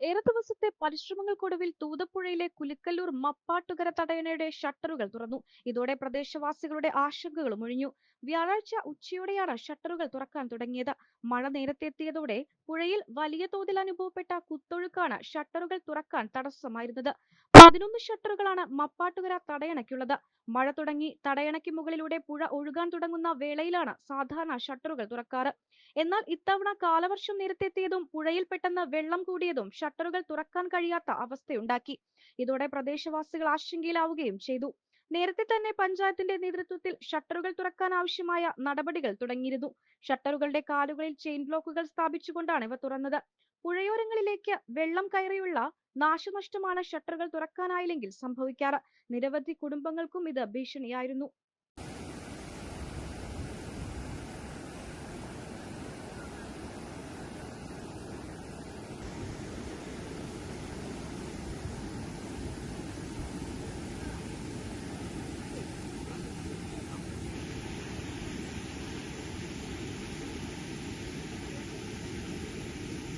ഏറെ ദിവസത്തെ പരിശ്രമങ്ങൾക്കൊടുവിൽ തൂതപ്പുഴയിലെ കുലുക്കല്ലൂർ മപ്പാട്ടുകര തടയണയുടെ ഷട്ടറുകൾ തുറന്നു. ഇതോടെ പ്രദേശവാസികളുടെ ആശങ്കകളും ഒഴിഞ്ഞു. വ്യാഴാഴ്ച ഉച്ചയോടെയാണ് ഷട്ടറുകൾ തുറക്കാൻ തുടങ്ങിയത്. മഴ നേരത്തെ എത്തിയതോടെ പുഴയിൽ വലിയ തോതിൽ അനുഭവപ്പെട്ട കുത്തൊഴുക്കാണ് ഷട്ടറുകൾ തുറക്കാൻ തടസ്സമായിരുന്നത്. പതിനൊന്ന് ഷട്ടറുകളാണ് മപ്പാട്ടുകര തടയണയ്ക്കുള്ളത്. മഴ തുടങ്ങി തടയണയ്ക്ക് മുകളിലൂടെ പുഴ ഒഴുകാൻ തുടങ്ങുന്ന വേളയിലാണ് സാധാരണ ഷട്ടറുകൾ തുറക്കാറ്. എന്നാൽ ഇത്തവണ കാലവർഷം നേരത്തെത്തിയതും പുഴയിൽ പെട്ടെന്ന് വെള്ളം കൂടിയതും ഷട്ടറുകൾ തുറക്കാൻ കഴിയാത്ത അവസ്ഥയുണ്ടാക്കി. ഇതോടെ പ്രദേശവാസികൾ ആശങ്കയിലാവുകയും ചെയ്തു. നേരത്തെ തന്നെ പഞ്ചായത്തിന്റെ നേതൃത്വത്തിൽ ഷട്ടറുകൾ തുറക്കാൻ ആവശ്യമായ നടപടികൾ തുടങ്ങിയിരുന്നു. ഷട്ടറുകളുടെ കാലുകളിൽ ചെയിൻ ബ്ലോക്കുകൾ സ്ഥാപിച്ചുകൊണ്ടാണ് ഇവ തുറന്നത്. പുഴയോരങ്ങളിലേക്ക് വെള്ളം കയറിയുള്ള നാശനഷ്ടമാണ് ഷട്ടറുകൾ തുറക്കാനായില്ലെങ്കിൽ സംഭവിക്കാറ്. നിരവധി കുടുംബങ്ങൾക്കും ഇത് ഭീഷണിയായിരുന്നു.